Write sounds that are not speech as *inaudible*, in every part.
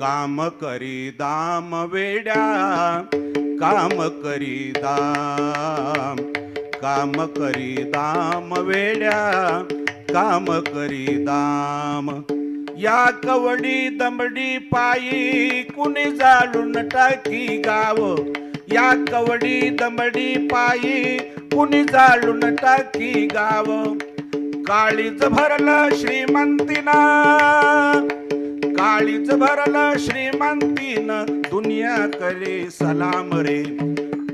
काम करी दाम वेड्या काम करी दाम काम करी दाम वेड्या काम करी दाम. या कवडी दमडी पायी कुणी जाळून टाकी गाव? या कवडी दमडी पायी कुणी जाळून टाकी गाव? काळीच भरलं श्रीमंतीना काळीच भरलं श्रीमंतीन दुनिया करे सलाम रे.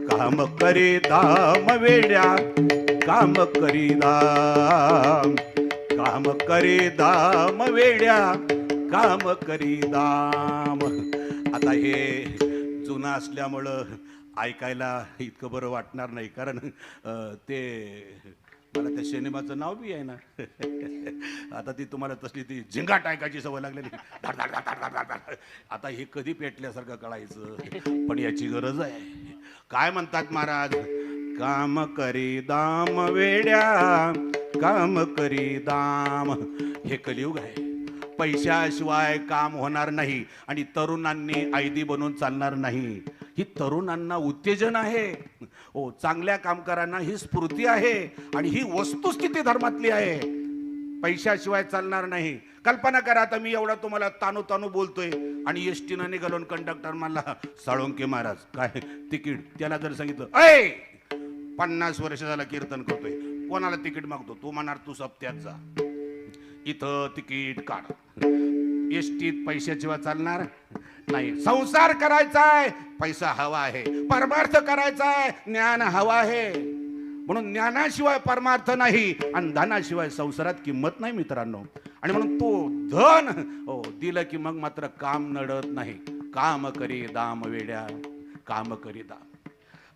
काम करे दाम वेड्या काम करी दाम. काम करी दाम वेड्या काम करी दाम. आता हे जुनं असल्यामुळं ऐकायला इतकं बरं वाटणार नाही कारण ते मला त्या सिनेमाचं नाव बी आहे ना. *laughs* आता ती तुम्हाला तसली ती झिंगाट ऐकायची सवय लागलेली. धाड, धाड, धाड, धाड, धाड, धाड. आता हे कधी पेटल्यासारखं कळायचं? पण याची गरज आहे. काय म्हणतात महाराज? काम करी दाम वेड्या काम करी दाम. हे कलियुग आहे. पैशाशिवाय काम होणार नाही आणि तरुणांनी आयदी बनून चालणार नाही. ही तरुणांना उत्तेजन आहे. हो चांगल्या कामगारांना ही स्फूर्ती आहे आणि ही वस्तुस्थिती धर्मातली आहे. पैशाशिवाय चालणार नाही. कल्पना करा आता मी एवढा तुम्हाला तानू तानू बोलतोय आणि एस टीनं निघालो कंडक्टर मला साळुंके महाराज. काय? तिकीट. त्याला जर सांगितलं ऐ पन्नास वर्ष झाला कीर्तन करतोय. कोणाला तिकीट मागतो? तू म्हणणार तू सप्त्यात जा. इथं तिकीट काढ. एस टीत पैशाशिवाय चालणार नाही. संसार करायचाय पैसा हवा आहे. परमार्थ करायचाय ज्ञान हवा आहे. म्हणून ज्ञानाशिवाय परमार्थ नाही आणि धनाशिवाय संसारात किंमत नाही मित्रांनो. आणि म्हणून तो धन हो दिलं की मग मात्र काम नडत नाही. काम करी दाम वेड्या काम करी दाम.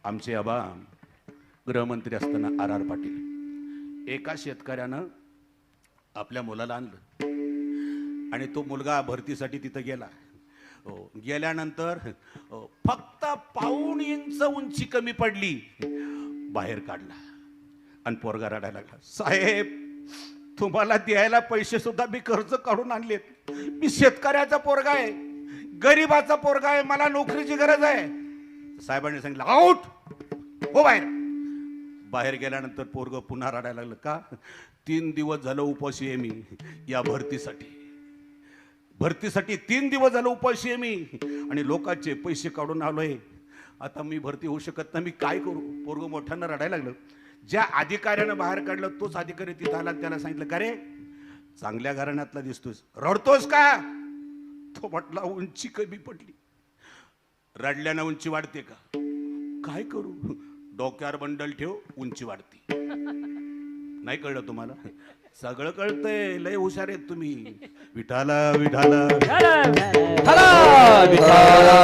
आमचे आबा गृहमंत्री असताना आर आर पाटील एका शेतकऱ्यानं आपल्या मुलाला आणलं. आणि तो मुलगा भरतीसाठी तिथं गेला. हो, गेल्यानंतर हो, फक्त पाऊण इंच उंची कमी पडली बाहेर काढला आणि पोरगा रडायला लागला साहेब तुम्हाला द्यायला पैसे सुद्धा मी कर्ज काढून आणलेत. मी शेतकऱ्याचा पोरगा आहे गरीबाचा पोरगा आहे मला नोकरीची गरज आहे. साहेबांनी सांगितलं आऊट हो बाहेर. बाहेर गेल्यानंतर पोरग पुन्हा रडायला लागलं का? तीन दिवस झालं उपाशी आहे मी या भरतीसाठी. भरतीसाठी तीन दिवस झालं उपाशी आहे मी. आणि लोकांचे पैसे काढून आलोय. आता मी भरती होऊ शकत नाही. मी काय करू? पोरग मोठ्यानं रडायला लागलं. ज्या अधिकाऱ्यानं बाहेर काढलं तोच अधिकारी तिथं आला त्याला सांगितलं का रे? चांगल्या घराण्यातला दिसतोस रडतोस का? तो म्हटला उंची कमी पडली. रडल्यानं उंची वाढते का? काय करू? डोक्यावर बंडल ठेव उंची वाढते. नाही कळलं तुम्हाला? सगळं कळतंय. लय हुशार आहेत तुम्ही. विठाला विठाला. विठाला.